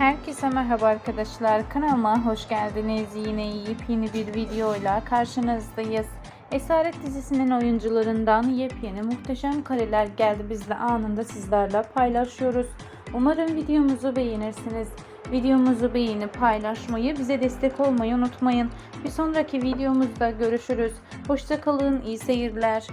Herkese merhaba arkadaşlar. Kanalıma hoş geldiniz. Yine yepyeni bir videoyla karşınızdayız. Esaret dizisinin oyuncularından yepyeni muhteşem kareler geldi. Biz de anında sizlerle paylaşıyoruz. Umarım videomuzu beğenirsiniz. Videomuzu beğenip paylaşmayı, bize destek olmayı unutmayın. Bir sonraki videomuzda görüşürüz. Hoşçakalın, iyi seyirler.